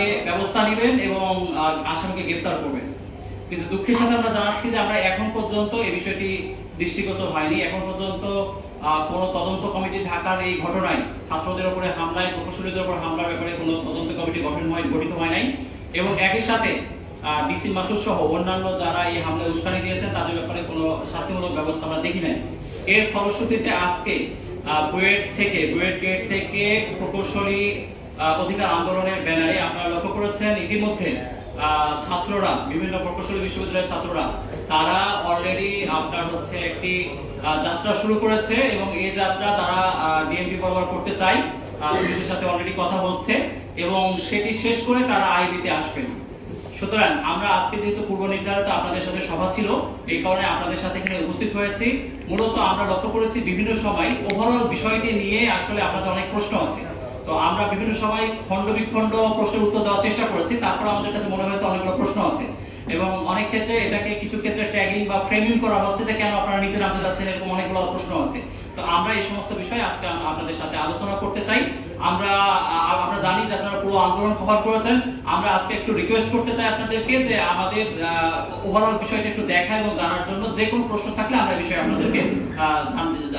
আগে ব্যবস্থা নেবেন এবং আসামিকে গ্রেপ্তার করবেন। কিন্তু দুঃখের সাথে আমরা জানাচ্ছি যে আমরা এখন পর্যন্ত এই বিষয়টি দৃষ্টিগোচর হয়নি। এখন পর্যন্ত কোনো তদন্ত কমিটি ঢাকার এই ঘটনায় ছাত্রদের উপরে হামলায়, প্রকৌশলীদের উপর হামলার ব্যাপারে কোনো তদন্ত কমিটি গঠন হয় গঠিত হয় নাই। এবং একই সাথে ডিসি মাসুদ সহ অন্যান্য যারা এই হামলায় উস্কানি দিয়েছেন তাদের ব্যাপারে কোনো শাস্তিমূলক ব্যবস্থা আমরা দেখি নাই। এর ফলশ্রুতিতে আজকে বুয়েট থেকে, বুয়েট গেট থেকে প্রকৌশলী অধিকার আন্দোলনের ব্যানারে আপনারা লক্ষ্য করেছেন ইতিমধ্যে ছাত্ররা বিভিন্ন প্রকৌশলী বিশ্ববিদ্যালয়ের ছাত্ররা তারা অলরেডি আপনার হচ্ছে একটি যাত্রা শুরু করেছে এবং এই যাত্রা তারা ডিএমপি বরাবর করতে আহ, পুলিশের সাথে অলরেডি কথা হচ্ছে এবং সেটি শেষ করে তারা আইবিতে আসবেন। সুতরাং আমরা আজকে যেহেতু পূর্ব নির্ধারিত আপনাদের সাথে সভা ছিল এই কারণে আপনাদের সাথে এখানে উপস্থিত হয়েছি। মূলত আমরা লক্ষ্য করেছি বিভিন্ন সময় ওভারঅল বিষয়টি নিয়ে আসলে আপনাদের অনেক প্রশ্ন আছে। তো আমরা বিভিন্ন সময় খণ্ড বিখণ্ড প্রশ্নের উত্তর দেওয়ার চেষ্টা করেছি, তারপর আমাদের কাছে মনে হয়েছে অনেকগুলো প্রশ্ন আছে। এবং অনেক ক্ষেত্রে এটাকে কিছু ক্ষেত্রে ট্যাগিং বা ফ্রেমিং করা হচ্ছে যে কেন আপনারা নিচে নামতে যাচ্ছেন, এরকম অনেকগুলো প্রশ্ন আছে। তো আমরা এই সমস্ত বিষয়ে আজকে আপনাদের সাথে আলোচনা করতে চাই। আমরা আমরা জানি যে আপনারা পুরো আন্দোলন কভার করেছেন। আমরা আজকে একটু রিকোয়েস্ট করতে চাই আপনাদেরকে যে আমাদের ওভারঅল বিষয়টা একটু দেখা এবং জানার জন্য যে কোনো প্রশ্ন থাকলে আমরা বিষয়ে আপনাদেরকে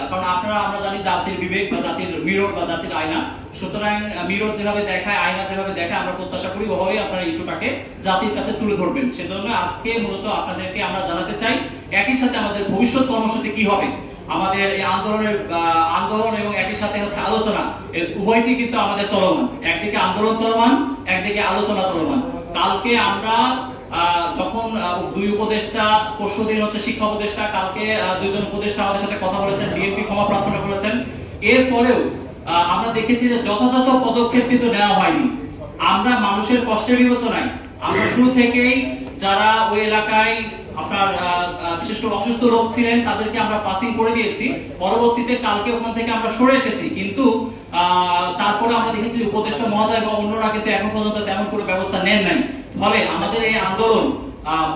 কারণ আপনারা, আমরা জানি জাতির বিবেক বা জাতির মিরর বা জাতির আয়না। সুতরাং মিরর যেভাবে দেখায়, আয়না যেভাবে দেখায়, আমরা প্রত্যাশা করি ওভাবেই আপনারা ইস্যুটাকে জাতির কাছে তুলে ধরবেন। সেজন্য আজকে মূলত আপনাদেরকে আমরা জানাতে চাই, একই সাথে আমাদের ভবিষ্যৎ কর্মসূচি কি হবে? আমাদের এই আন্দোলনের আন্দোলন এবং একই সাথে হচ্ছে আলোচনা, এর উভয়টি কিন্তু আমাদের চলমান। একদিকে আন্দোলন চলমান, একদিকে আলোচনা চলমান। কালকে আমরা যখন দুই উপদেষ্টা, পরশু দিন হচ্ছে শিক্ষা উপদেষ্টা, কালকে দুইজন উপদেষ্টা আমাদের সাথে কথা বলেছেন, বিএনপি ক্ষমা প্রার্থনা করেছেন। এরপরেও আমরা দেখেছি যে যথাযথ পদক্ষেপ কিন্তু নেওয়া হয়নি। আমরা মানুষের কষ্টের বিবেচনায়, আমরা শুরু থেকেই যারা ওই এলাকায় আপনার বিশেষ করে অসুস্থ লোক ছিলেন, তাদেরকে আমরা পাসিং করে দিয়েছি। পরবর্তীতে কালকে ওখান থেকে আমরা সরে এসেছি। কিন্তু তারপরে আমরা দেখেছি উপদেষ্টা মহোদয় বা অন্যরা কিন্তু এখন পর্যন্ত তেমন কোনো ব্যবস্থা নেন নাই। ফলে আমাদের এই আন্দোলন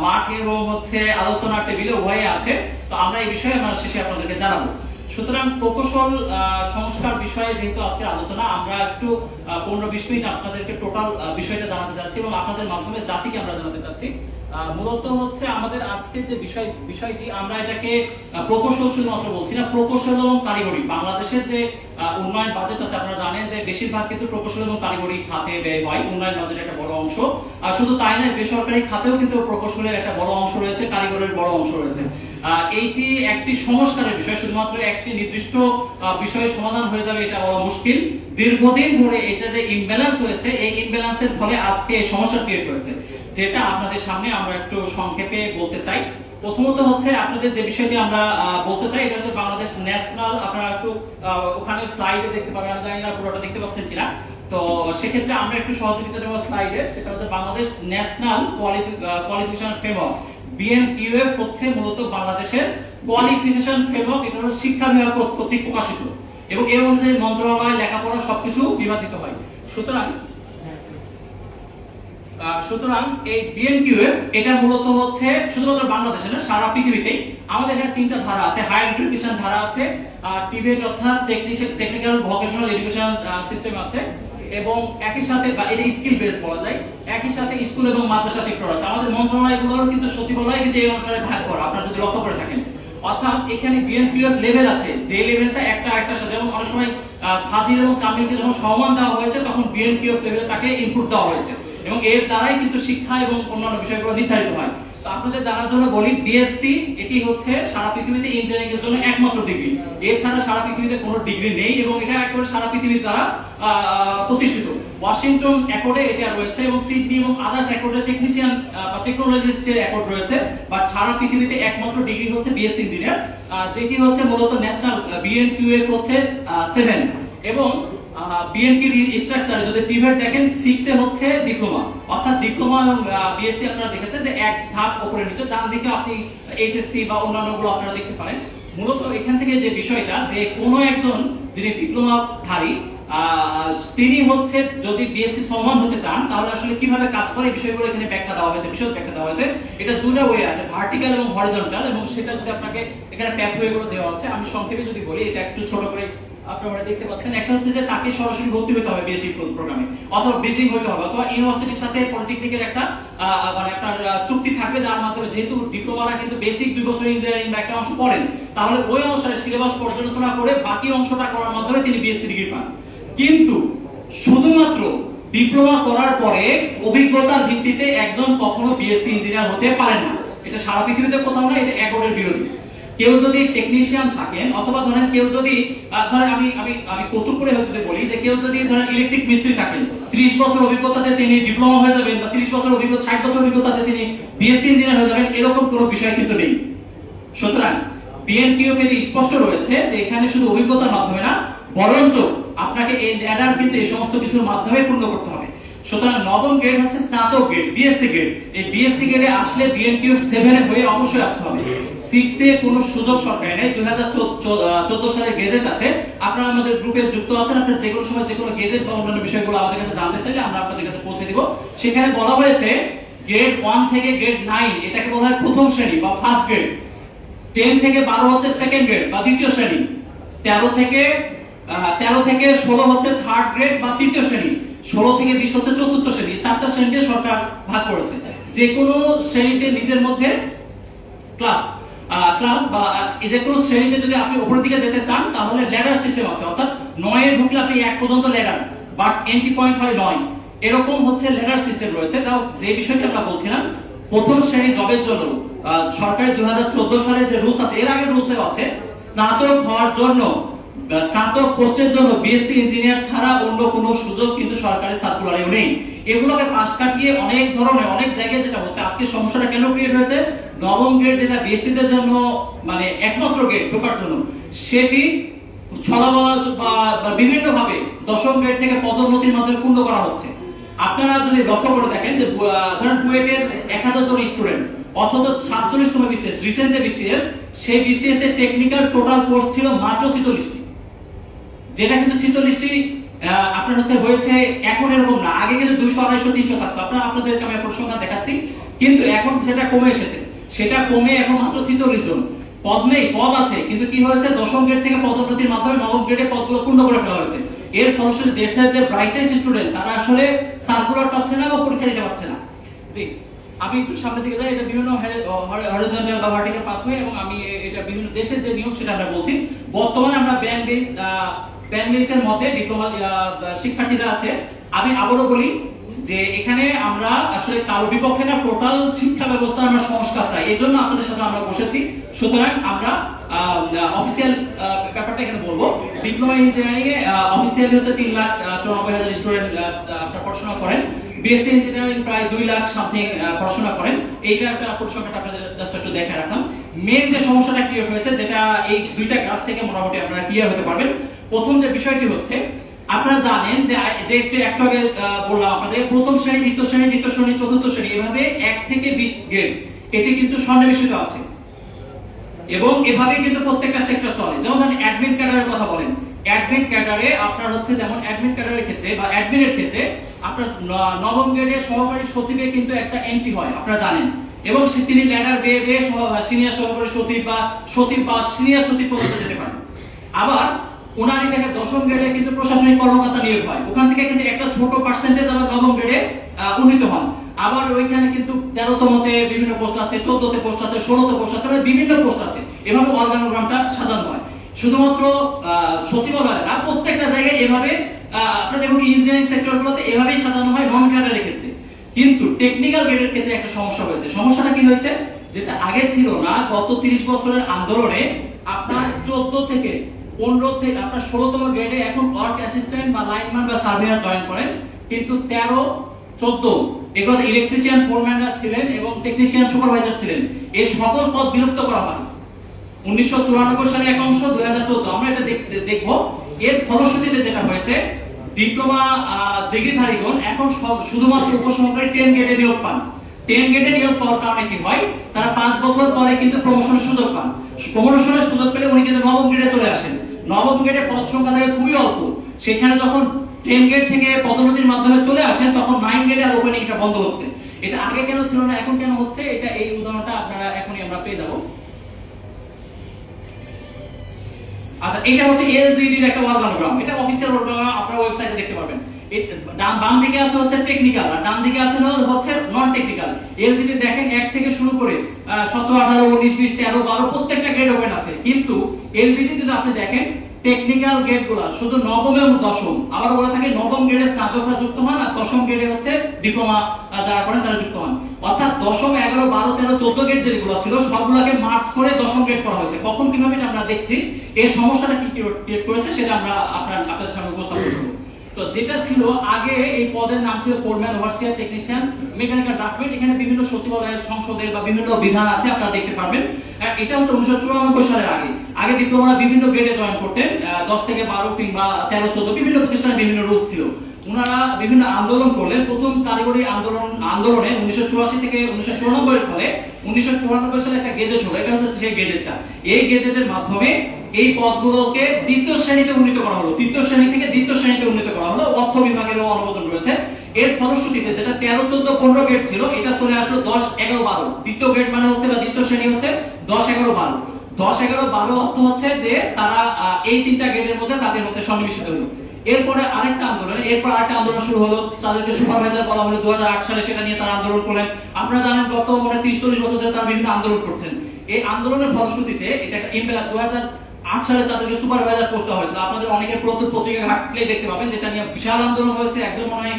মাঠ এবং হচ্ছে আলোচনার টেবিলে উভয়ে আছে। তো আমরা এই বিষয়ে আমরা শেষে আপনাদেরকে জানাব। সুতরাং প্রকৌশল সংস্কার বিষয়ে যেহেতু আজকে আলোচনা, আমরা একটু পনেরো বিশ মিনিট আপনাদেরকে টোটাল বিষয়টা জানাতে চাচ্ছি এবং আপনাদের মাধ্যমে জাতিকে আমরা জানাতে চাচ্ছি। মূলত হচ্ছে আমাদের আজকে যে বিষয় বিষয়টি, আমরা এটাকে প্রকৌশল শুধুমাত্র বলছি না, প্রকৌশল এবং কারিগরি। বাংলাদেশের যে উন্নয়ন বাজেট আছে, আপনারা জানেন যে বেশিরভাগ কিন্তু প্রকৌশল এবং কারিগরি খাতে ব্যয় হয়, উন্নয়ন বাজেটের একটা বড় অংশ। আর শুধু তাই নয়, বেসরকারি খাতেও কিন্তু প্রকৌশলের একটা বড় অংশ রয়েছে, কারিগরের বড় অংশ রয়েছে। এইটি একটি সংস্কারের বিষয়, শুধুমাত্র একটি নির্দিষ্ট বিষয়ে সমাধান হয়ে যাবে, এটা বলা মুশকিল। দীর্ঘদিন ধরে এটা যে ইমব্যালেন্স হয়েছে, এই ইমব্যালেন্সের ফলে আজকে এই সমস্যা ক্রিয়েট হয়েছে। যেটা আপনাদের সামনে আমরা একটু সংক্ষেপে বলতে চাই। প্রথমত হচ্ছে আপনাদের যে বিষয়টি আমরা বলতে চাই, এটা হচ্ছে বাংলাদেশ ন্যাশনাল। আপনারা একটু ওখানে স্লাইডে দেখতে পাবেন। আমি জানি না পুরোটা দেখতে পাচ্ছেন কিনা। তো সেক্ষেত্রে আমরা একটু সহযোগিতা দেবো স্লাইডে, সেটা হচ্ছে Bangladesh national qualification framework. BNQF হচ্ছে মূলত বাংলাদেশের কোয়ালিফিকেশন ফ্রেমওয়ার্ক। এটা হলো শিক্ষা বিভাগ কর্তৃক প্রকাশিত। এবং এর অনুযায়ী মন্ত্রণালয়, লেখাপড়া সবকিছু বিভাজিত হয়। সুতরাং সুতরাং এই বিএনকিউএফ এটা মূলত হচ্ছে শুধুমাত্র বাংলাদেশে না, সারা পৃথিবীতেই আমাদের এখানে তিনটা ধারা আছে হায়ার এডুকেশন ধারা আছে টিবেট অর্থাৎ technical technical vocational education system আছে এবং একই সাথে বা এটা স্কিল বেস বলা যায়, একই সাথে স্কুল এবং মাদ্রাসা সেক্টর আছে। আমাদের মন্ত্রণালয়গুলোর কিন্তু সচিবালয় কিন্তু এই অনুসারে ভাগ করা, আপনারা যদি লক্ষ্য করে থাকেন। অর্থাৎ এখানে বিএনপিএফ লেভেল আছে, যে লেভেলটা একটা আরেকটার সাথে, যেমন অনেক সময় ফাজিল এবং কামিলকে যখন সম্মান দেওয়া হয়েছে, তখন বিএনপিএফ লেভেলে তাকে ইনপুট দেওয়া হয়েছে। এবং এর দ্বারাই কিন্তু শিক্ষা এবং অন্যান্য বিষয়গুলো নির্ধারিত হয়। তো আপনাদের জানার জন্য বলি বিএসসি এটি হচ্ছে সারা পৃথিবীতে ইঞ্জিনিয়ারিং এর জন্য একমাত্র ডিগ্রি এছাড়া সারা পৃথিবীতে কোনো ডিগ্রি নেই এবং এটা একেবারে সারা পৃথিবীর দ্বারা প্রতিষ্ঠিত। ওয়াশিংটন অ্যাকর্ডে এটা রয়েছে এবং সিডনি এবং আদার্স অ্যাকর্ডে টেকনিশিয়ান বা টেকনোলজিস্টের অ্যাকর্ড রয়েছে। বাট সারা পৃথিবীতে একমাত্র ডিগ্রি হচ্ছে বিএসসি ইঞ্জিনিয়ার যেটি হচ্ছে মূলত ন্যাশনাল বিএনকিউএফ হচ্ছে সেভেন এবং বিএনপি স্ট্রাকচারে যদি টিভেট দেখেন 6 এ হচ্ছে ডিপ্লোমা অর্থাৎ ডিপ্লোমা এবং বিএসসি আপনারা দেখেছেন যে এক ধাপ উপরে নিচে ডান দিকে আপনি এইচএসসি বা অন্যান্যগুলো আপনারা দেখতে পারেন। মূলত এখান থেকে যে বিষয়টা যে কোনো একজন যিনি ডিপ্লোমা ধারী আহ, তিনি হচ্ছে যদি বিএসসি সমান হতে চান তাহলে আসলে কীভাবে কাজ করে বিষয়গুলো এখানে ব্যাখ্যা দেওয়া হয়েছে বিশদ ব্যাখ্যা দেওয়া হয়েছে। এটা দুটো ওয়ে আছে ভার্টিক্যাল এবং হরিজন্টাল এবং সেটা যদি আপনাকে এখানে প্যাথওয়ে গুলো দেওয়া আছে আমি সংক্ষেপে যদি বলি এটা একটু ছোট করে আপনারা দেখতে পাচ্ছেন। একটা হচ্ছে যে তাকে সরাসরি ভর্তি হতে হবে বিএসসি প্রোগ্রামে অথবা ব্রিজিং হতে হবে, অথবা ইউনিভার্সিটির সাথে পলিটেকনিকের একটা মানে একটা চুক্তি থাকবে, যার মাধ্যমে যেহেতু ডিপ্লোমারা কিন্তু বেসিক দুই বছর ইঞ্জিনিয়ারিং বা একটা অংশ পড়েন তাহলে ওই অনুসারে সিলেবাস পর্যালোচনা করে বাকি অংশটা করার মাধ্যমে তিনি বিএসসি ডিগ্রি পান। কিন্তু শুধুমাত্র ডিপ্লোমা করার পরে অভিজ্ঞতার ভিত্তিতে একজন কখনো বিএসসি ইঞ্জিনিয়ার হতে পারে না। এটা সারা পৃথিবীতে কোথাও না, এটা একটের বিরোধী। কেউ যদি টেকনিশিয়ান থাকেন, অথবা ধরেন কেউ যদি ধরেন আমি আমি আমি কৌতুক করে হতে বলি যে কেউ যদি ধরেন ইলেকট্রিক মিস্ত্রি থাকেন 30 বছর অভিজ্ঞতাতে তিনি ডিপ্লোমা হয়ে যাবেন বা 30 বছর অভিজ্ঞতা 60 বছর অভিজ্ঞতাতে তিনি বিএসসি ইঞ্জিনিয়ার হয়ে যাবেন, এরকম কোনো বিষয় কিন্তু নেই। সুতরাং স্পষ্ট রয়েছে যে এখানে শুধু অভিজ্ঞতার মাধ্যমে না, বরঞ্চ আপনাকে এই ল্যাডার কিন্তু এই সমস্ত কিছুর মাধ্যমে পূর্ণ করতে হবে। সুতরাং নবম গ্রেড হচ্ছে স্নাতক গ্রেড বিএসসি গ্রেড এই বিএসসি গ্রেডে আসলে বিএনপিও সেভেনে হয়ে অবশ্যই আসতে হবে। সিক্সে কোনো সুযোগ সরকারি নেই। দুই হাজার চোদ্দ সালের গেজেট আছে। আপনারা আমাদের গ্রুপে যুক্ত আছেন। আপনার যে কোনো সময় যে কোনো গেজেট বা অন্যান্য বিষয়গুলো আমাদের কাছে জানতে চাইলে আমরা আপনাদের কাছে পৌঁছে দিব। সেখানে বলা হয়েছে গ্রেড ওয়ান থেকে গ্রেড নাইন এটাকে বলা হয় প্রথম শ্রেণি বা ফার্স্ট গ্রেড টেন থেকে বারো হচ্ছে সেকেন্ড গ্রেড বা দ্বিতীয় শ্রেণি। তেরো থেকে তেরো থেকে ষোলো হচ্ছে থার্ড গ্রেড বা তৃতীয় শ্রেণি। ষোলো থেকে বিশ হচ্ছে চতুর্থ শ্রেণি। চারটা শ্রেণীতে সরকার ভাগ করেছে। যে কোনো শ্রেণীতে নিজের মধ্যে ক্লাস ক্লাস বা যে কোনো শ্রেণীতে যদি আপনি উপরের দিকে যেতে চান, তাহলে ল্যাডার সিস্টেম আছে। অর্থাৎ নয়ে ঢুকলে আপনি এক পর্যন্ত ল্যাডার বাট এন্ট্রি পয়েন্ট হয় নয়। এরকম হচ্ছে ল্যাডার সিস্টেম রয়েছে। তাও যে বিষয়টি আমরা বলছিলাম, প্রথম শ্রেণি জবের জন্য দুই হাজার চোদ্দ সালে যে রুলস আছে, এর আছে, স্নাতক হওয়ার জন্য স্নাতক পোস্টের জন্য বিএসসি ইঞ্জিনিয়ার ছাড়া অন্য কোনো সুযোগ কিন্তু সরকারি সার্কুলারেও নেই। এগুলোকে পাশ কাটিয়ে অনেক ধরনের, অনেক জায়গায় যেটা হচ্ছে, আজকে সমস্যাটা কেন ক্রিয়েট হয়েছে? নবম গ্রেড যেটা বিএসসি দের জন্য মানে একমাত্র গ্রেড ঢোকার জন্য, সেটি ছলাবাজ বা বিভিন্নভাবে দশম গ্রেড থেকে পদোন্নতির মাধ্যমে পূর্ণ করা হচ্ছে। আপনারা যদি লক্ষ্য করে দেখেন যে ধরেন বুয়েটের এক হাজার জন স্টুডেন্ট অথচ বিসিএস রিসেন্ট যে বিসিএস সেই বিসিএস এর টেকনিক্যাল টোটাল কোর্স ছিল মাত্র ছিচল্লিশটি। যেটা কিন্তু ছিচল্লিশটি আপনার হচ্ছে হয়েছে এখন এরকম না। আগে কিন্তু দুইশো, আড়াইশো, তিনশো থাকতো। আপনারা, আপনাদেরকে আমি পরিসংখ্যান দেখাচ্ছি। কিন্তু এখন সেটা কমে এসেছে। সেটা কমে এখন মাত্র ছিচল্লিশ জন। পদ নেই, পদ আছে, কিন্তু কি হয়েছে? দশম গ্রেড থেকে পদোন্নতির মাধ্যমে নবম গ্রেডে পদগুলো পূর্ণ করে ফেলা হয়েছে। এর ফলস্বরূপ দেশের যে ব্রাইটেস্ট স্টুডেন্ট তারা আসলে সার্কুলার পাচ্ছে না বা পরীক্ষা দিতে পারছে না। জি, আমি একটু সামনের দিকে যাই, এটা বিভিন্ন হরিজন্টাল বা ভার্টিক্যাল পাথওয়ে এবং আমি এটা বিভিন্ন দেশের যে নিয়ম সেটা আমরা বলছি। বর্তমানে আমরা ব্যান বেস ব্যান বেসের মধ্যে ডিপ্লোমা শিক্ষার্থীরা আছে। আমি আবারও বলি যে এখানে আমরা আসলে কারও বিপক্ষে না টোটাল শিক্ষা ব্যবস্থা আমরা সংস্কার চাই। এই জন্য আপনাদের সাথে আমরা বসেছি। সুতরাং আমরা অফিসিয়াল ব্যাপারটা এখানে বলব। ডিপ্লোমা ইঞ্জিনিয়ারিং এ অফিসিয়াল তিন লাখ হাজার স্টুডেন্ট পড়াশোনা করেন। বিএসসি ইঞ্জিনিয়ারিং প্রায় দুই লাখ সামথিং পড়াশোনা করেন। এইটা একটা পরিসংখ্যাটা আপনাদের জাস্ট একটু রাখলাম। মেন যে সমস্যাটা ক্লিয়ার হয়েছে, যেটা এই দুইটা গ্রাফ থেকে মোটামুটি আপনারা ক্লিয়ার হতে পারবেন। প্রথম যে বিষয়টি হচ্ছে আপনারা জানেন যে যে একটু একটু আগে বললাম আপনাদের, প্রথম শ্রেণি, দ্বিতীয় শ্রেণি, তৃতীয় শ্রেণি, চতুর্থ শ্রেণি, এভাবে এক থেকে বিশ গ্রেড এটি কিন্তু সন্নিবেশিত আছে। এবং এভাবে কিন্তু প্রত্যেকটা সেক্টর চলে। যেমন অ্যাডমিন ক্যাডারের কথা বলেন। অ্যাডমিন ক্যাডারে আপনার হচ্ছে যেমন অ্যাডমিন ক্যাডারের ক্ষেত্রে বা অ্যাডমিনের ক্ষেত্রে আপনার নবম গ্রেডের সহকারী সচিবের কিন্তু একটা এন্ট্রি হয়, আপনারা জানেন। এবং তিনি ল্যাডার বেয়ে বেয়ে সিনিয়র সহকারী সচিব বা সচিব বা সিনিয়র সচিব পর্যন্ত যেতে পারেন। আবার ওনার এখানে দশম গ্রেডে কিন্তু প্রশাসনিক কর্মকর্তা নিয়োগ হয়। ওখান থেকে কিন্তু একটা ছোট পার্সেন্টেজ আবার নবম গ্রেডে উন্নীত হন। আবার ওইখানে কিন্তু তেরোতমতে বিভিন্ন পোস্ট আছে, চোদ্দতে পোস্ট আছে, ষোলোতে পোস্ট আছে বিভিন্ন পোস্ট আছে। এভাবে অর্গানোগ্রামটা সাজানো হয়। শুধুমাত্র সচিবালয় না প্রত্যেকটা জায়গায় এভাবে আপনার এবং ইঞ্জিনিয়ারিং সেক্টর সেক্টরগুলোতে এভাবেই সাজানো হয় নন ক্যাডারের ক্ষেত্রে। কিন্তু টেকনিক্যাল গ্রেডের ক্ষেত্রে একটা সমস্যা হয়েছে সমস্যাটা কি হয়েছে? যেটা আগে ছিল না, গত 30 বছরের আন্দোলনে আপনার 14 থেকে 15 থেকে আপনার 16তম গ্রেডে এখন ওয়ার্ক অ্যাসিস্ট্যান্ট বা লাইনম্যান বা সার্ভেয়ার জয়েন করেন। কিন্তু 13 14 এগুলো ইলেকট্রিশিয়ান ফোরম্যানরা ছিলেন এবং টেকনিশিয়ান সুপারভাইজার ছিলেন। এই সকল পদ বিলুপ্ত করা হয়। উনিশশো চুরানব্বই সালে এক অংশ, দুই হাজার চোদ্দ। আমরা এটা দেখব। এর ফলশ্রুতিতে যেটা হয়েছে ডিপ্লোমা ডিগ্রিধারীগণ এখন শুধুমাত্র উপসহকারী টেন গেটে নিয়োগ পান। টেন গেটে নিয়োগ পাওয়ার কারণে কি হয়? তারা পাঁচ বছর পরে কিন্তু প্রমোশনের সুযোগ পান। প্রমোশনের সুযোগ পেলে উনি কিন্তু নবম গ্রেডে চলে আসেন। নবম গেটে পদ সংখ্যা থাকে খুবই অল্প। সেখানে যখন টেন গেট থেকে পদোন্নতির মাধ্যমে চলে আসেন, তখন নাইন গেটে আর ওপেনিংটা বন্ধ হচ্ছে। এটা আগে কেন ছিল না, এখন কেন হচ্ছে, এটা এই উদাহরণটা আপনারা এখনই আমরা পেয়ে যাব। আচ্ছা এটা হচ্ছে এলজিডি এর একটা অর্গানোগ্রাম এটা অফিসিয়াল অর্গানোগ্রাম আপনারা ওয়েবসাইটে দেখতে ডান বাম দিকে আছে হচ্ছে টেকনিক্যাল আর ডান দিকে আছে হচ্ছে নন টেকনিক্যাল এলজিডি দেখেন, এক থেকে শুরু করে সতেরো, আঠারো, উনিশ, বিশ, তেরো, বারো, প্রত্যেকটা গ্রেড ওপেন আছে। কিন্তু এলজিডি যদি আপনি দেখেন টেকনিক্যাল গ্রেডগুলা, শুধু নবম এবং দশম, আবার বলে থাকে নবম গ্রেডে স্নাতকরা যুক্ত হন, আর দশম গ্রেডে হচ্ছে ডিপ্লোমা যারা করেন তারা যুক্ত হন। অর্থাৎ দশম, এগারো, বারো, তেরো, চোদ্দ গ্রেড যেগুলো ছিল, সবগুলোকে মার্চ করে দশম গ্রেড করা হয়েছে। কখন কীভাবে আমরা দেখছি এই সমস্যাটা কি করেছে, সেটা আমরা আপনার আপনাদের সামনে উপস্থাপন তো যেটা ছিল, আগে এই পদের নাম ছিল foreman overseer technician mechanical draughtsman এখানে বিভিন্ন সচিবালয়ের সংসদের বা বিভিন্ন বিধান আছে, আপনারা দেখতে পারবেন। এটা হচ্ছে উনিশশো চুরানব্বই সালের আগে। আগে ডিপ্লোমারা বিভিন্ন গ্রেডে জয়েন করতেন। দশ থেকে বারো কিংবা তেরো, চোদ্দ, বিভিন্ন প্রতিষ্ঠানে বিভিন্ন ছিল। বিভিন্ন আন্দোলন করলেন। প্রথম কারিগরি আন্দোলন, আন্দোলনে উনিশশো চুরাশি থেকে উনিশশো চুরানব্বই ফলে উনিশশো চুরানব্বই সালে একটা গেজেট হলো। এটা হচ্ছে সেই গেজেটটা এই গেজেটের মাধ্যমে এই পদগুলোকে দ্বিতীয় শ্রেণীতে উন্নীত করা হলো। তৃতীয় শ্রেণি থেকে দ্বিতীয় শ্রেণীতে উন্নীত করা হলো অর্থ বিভাগেরও অনুমোদন রয়েছে এর ফলশ্রুতিতে যেটা তেরো, চোদ্দ, পনেরো গ্রেড ছিল, এটা চলে আসলো দশ, এগারো, বারো। দ্বিতীয় গ্রেড মানে হচ্ছে বা দ্বিতীয় শ্রেণি হচ্ছে দশ, এগারো, বারো। দশ, এগারো, বারো অর্থ হচ্ছে যে তারা এই তিনটা গ্রেডের মধ্যে তাদের মধ্যে সন্নিবেশিত হলো। এরপরে আরেকটা আন্দোলন, এরপর আরেকটা আন্দোলন শুরু হলো। তাদেরকে সুপারভাইজার বলা হলো দু হাজার আট সালে সেটা নিয়ে তারা আন্দোলন করলেন। আপনারা জানেন গত মানে ত্রিশ, চল্লিশ বছর ধরে তারা বিভিন্ন আন্দোলন করছেন। এই আন্দোলনের ফলশ্রুতিতে এটা একটা ইম্পেলা দু আট সালে তাদেরকে সুপারভাইজার করতে হয়েছিল আপনাদের অনেকের প্রত্যেক পত্রিকা ঘাটলে দেখতে পাবেন, যেটা নিয়ে বিশাল আন্দোলন হয়েছে একজন মনে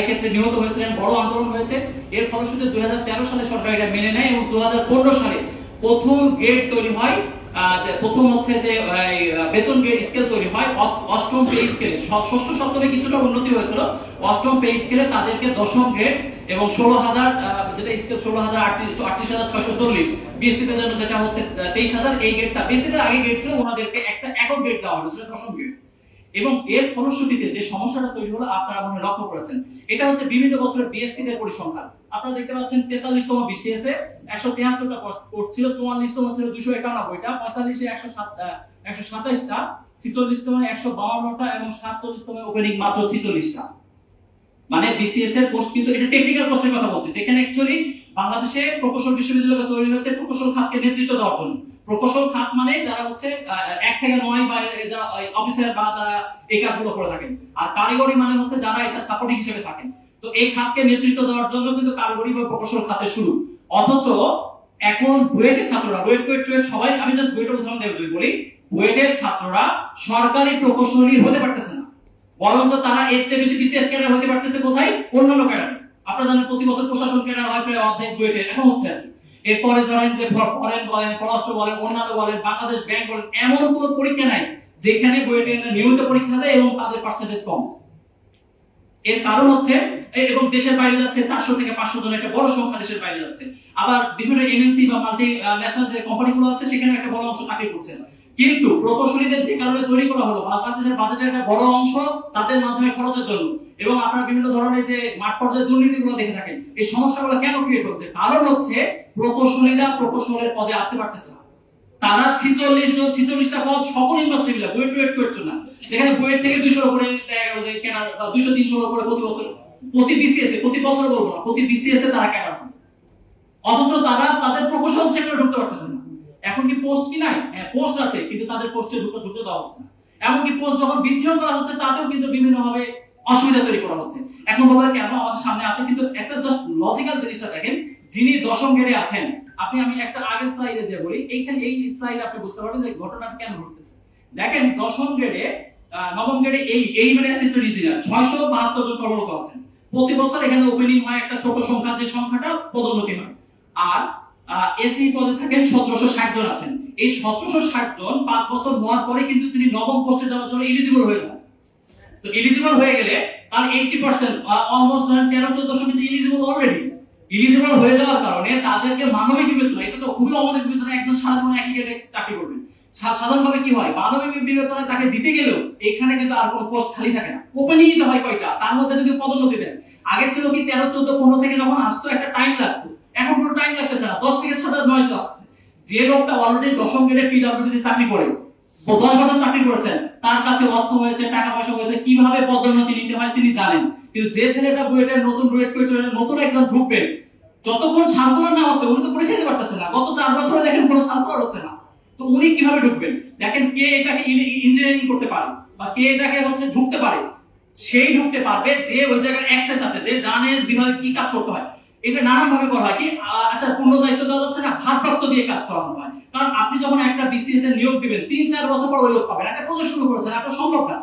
এক্ষেত্রে নিহত হয়েছিলেন বড় আন্দোলন হয়েছে। এর ফলশ্রুতিতে দুই হাজার তেরো সালে সরকার এটা মেনে নেয় এবং দু হাজার পনেরো সালে প্রথম গ্রেড তৈরি হয় প্রথম হচ্ছে যে বেতন স্কেল তৈরি হয়। অষ্টম পে স্কেলে। ষষ্ঠ সপ্তমে কিছুটা উন্নতি হয়েছিল। অষ্টম পে স্কেলে তাদেরকে দশম গ্রেড এবং ষোলো হাজার যেটা স্কেল ষোলো হাজার আটত্রিশ হাজার ছয়শো চল্লিশ। বিএসসিদের জন্য যেটা হচ্ছে তেইশ হাজার, এই গ্রেডটা বিএসসিদের আগে গ্রেড ছিল, ওনাদেরকে একটা একক গ্রেড দেওয়া হয়েছিল দশম গ্রেড এবং এর ফলশ্রুতিতে যে সমস্যাটা তৈরি হলো, আপনারা মনে লক্ষ্য করেছেন। এটা হচ্ছে বিভিন্ন বছরের বিএসসি দের পরিসংখ্যান। আপনারা দেখতে পাচ্ছেন, তেতাল্লিশতম বিসিএস এ একশো তিয়াত্তরটা কোর্স ছিল চুয়াল্লিশতম ছিল দুশো একানব্বইটা পঁয়তাল্লিশে একশো সাত একশো সাতাইশটা ছিচল্লিশতম একশো বাউন্নটা এবং সাতচল্লিশতম ওপেনিং মাত্র ছিচল্লিশটা। মানে বিসিএস এর পোস্ট কিন্তু এটা টেকনিক্যাল পোস্টের কথা বলছি। এখানে অ্যাকচুয়ালি বাংলাদেশে প্রকৌশল বিশ্ববিদ্যালয় তৈরি হয়েছে প্রকৌশল খাতকে নেতৃত্ব দেওয়ার জন্য। প্রকৌশল খাত মানে যারা হচ্ছে এক থেকে নয় বা অফিসার বা যারা এই কাজগুলো করে থাকেন। আর কারিগরি মানে হচ্ছে যারা এটা সাপোর্টিং হিসেবে থাকেন। তো এই খাতকে নেতৃত্ব দেওয়ার জন্য কিন্তু কারিগরি বা প্রকৌশল খাতে শুরু। অথচ এখন বুয়েটের ছাত্ররা, বুয়েট বুয়েট চুয়েট সবাই, আমি জাস্ট বুয়েটের উদাহরণ যদি বলি, বুয়েটের ছাত্ররা সরকারি প্রকৌশলী হতে পারতেছে না। বরঞ্চ তারা এর চেয়ে বেশি বিসিএস ক্যাডার হতে পারতেছে কোথায়? অন্যান্য ক্যাডার আপনারা জানেন প্রতি বছর প্রশাসন ক্যাডার হয় প্রায় অর্ধেক বুয়েটে এখন হচ্ছে আর কি। এরপরে ধরেন যে ফরেন বলেন পররাষ্ট্র বলেন, অন্যান্য বলেন, বাংলাদেশ ব্যাংক বলেন, এমন কোনো পরীক্ষা নাই যেখানে বুয়েটে নিয়মিত পরীক্ষা দেয় এবং তাদের পার্সেন্টেজ কম। এর কারণ হচ্ছে এবং দেশের বাইরে যাচ্ছে, চারশো থেকে পাঁচশো জন একটা বড় সংখ্যা দেশের বাইরে যাচ্ছে। আবার বিভিন্ন এমএনসি বা মাল্টি ন্যাশনাল যে কোম্পানিগুলো আছে সেখানে একটা বড় অংশ চাকরি করছে কিন্তু প্রকৌশলীদের যে কারণে তৈরি করা হলো, বাংলাদেশের বাজেটের একটা বড় অংশ তাদের মাধ্যমে খরচের জন্য। এবং আপনারা বিভিন্ন ধরনের যে মাঠ পর্যায়ে দুর্নীতিগুলো দেখে থাকেন, এই সমস্যাগুলো কেন ক্রিয়েট হচ্ছে? কারণ হচ্ছে প্রকৌশলীরা প্রকৌশলের পদে আসতে পারতেছে না। তারা ছিচল্লিশ জন, ছিচল্লিশটা পদ সকল ইউনিভার্সিটি মিলে বুয়েট টুয়েট করছে না। যেখানে বুয়েট থেকে দুইশোর উপরে কেনার দুইশো, তিনশোর উপরে প্রতি বছর, প্রতি বিসিএস প্রতি বছর বলব না, প্রতি বিসিএস তারা কেনার অথচ তারা, তাদের প্রকৌশল সেক্টরে ঢুকতে পারতেছে না। এখন কি পোস্ট কি নাই? হ্যাঁ পোস্ট আছে, কিন্তু তাদের পোস্টে ঢুকতে ঢুকতে দেওয়া হচ্ছে না। এমনকি পোস্ট যখন বৃদ্ধিও করা হচ্ছে, তাতেও কিন্তু বিভিন্ন ভাবে অসুবিধা তৈরি করা হচ্ছে। এখন বলব কেন আমাদের সামনে আছে, কিন্তু একটা জাস্ট লজিক্যাল জিনিসটা দেখেন, যিনি দশম গ্রেডে আছেন, আপনি আমি একটা আগের স্লাইডে যে বলি, এইখানে এই স্লাইডে আপনি বুঝতে পারবেন যে ঘটনা কেন ঘটতেছে। দেখেন, দশম গ্রেডে নবম গ্রেডে এই এই মানে অ্যাসিস্ট্যান্ট ইঞ্জিনিয়ার ছয়শো বাহাত্তর জন কর্মরত আছেন। প্রতি বছর এখানে ওপেনিং হয় একটা ছোট সংখ্যা যে সংখ্যাটা পদোন্নতি হয়। আর এসি পদে থাকেন সতেরোশো ষাট জন আছেন। এই সতেরোশো ষাট জন পাঁচ বছর হওয়ার পরে কিন্তু তিনি নবম পোস্টে যাওয়ার জন্য এলিজিবল হয়ে যান। তো এলিজিবল হয়ে গেলে তার এইটি পার্সেন্ট অলমোস্ট ধরেন তেরো চোদ্দশো কিন্তু এলিজিবল অলরেডি এলিজিবল হয়ে যাওয়ার কারণে তাদেরকে মানবিক বিবেচনা এটা তো খুবই অমানবিক বিবেচনা একজন সাধারণ একই গেটে চাকরি করবেন সাধারণভাবে কি হয়? মানবিক বিবেচনা তাকে দিতে গেলেও এখানে কিন্তু আর কোনো পোস্ট খালি থাকে না। ওপেনিং হয় কয়টা? তার মধ্যে যদি পদোন্নতি দেন। আগে ছিল কি তেরো চোদ্দ পনেরো থেকে যখন আসতো একটা টাইম লাগতো। এখন কোনো টাইম লাগতেছে না। দশ থেকে সাত নয় আসছে যে লোকটা অলরেডি দশম গ্রেডে পিডব্লিউডিতে চাকরি করে, ও দশ বছর চাকরি করেছেন, তার কাছে অর্থ হয়েছে, টাকা পয়সা হয়েছে, কীভাবে পদোন্নতি নিতে হয় তিনি জানেন। কিন্তু যে ছেলেটা বুয়েটের নতুন বুয়েট করে নতুন একজন ঢুকবে যতক্ষণ সার্কুলার না হচ্ছে, উনি তো পরীক্ষা দিতে পারতেছে না। গত চার বছরে দেখেন কোনো সার্কুলার হচ্ছে না। তো উনি কীভাবে ঢুকবেন? দেখেন কে এটাকে ইঞ্জিনিয়ারিং করতে পারে, বা কে এটাকে হচ্ছে ঢুকতে পারে। সেই ঢুকতে পারবে যে ওই জায়গায় অ্যাক্সেস আছে, যে জানে বিভাগে কি কাজ করতে হয়। এটা নানান ভাবে করা হয়। কি আচ্ছা পূর্ণ দায়িত্ব দেওয়া যাচ্ছে না? ভারপ্রাপ্ত দিয়ে কাজ করানো হয়। কারণ আপনি যখন একটা বিসিএস এর নিয়োগ দিবেন, তিন, চার বছর পর ওই লোক পাবেন। একটা প্রজেক্ট শুরু করেছেন, আপনার সম্ভব না।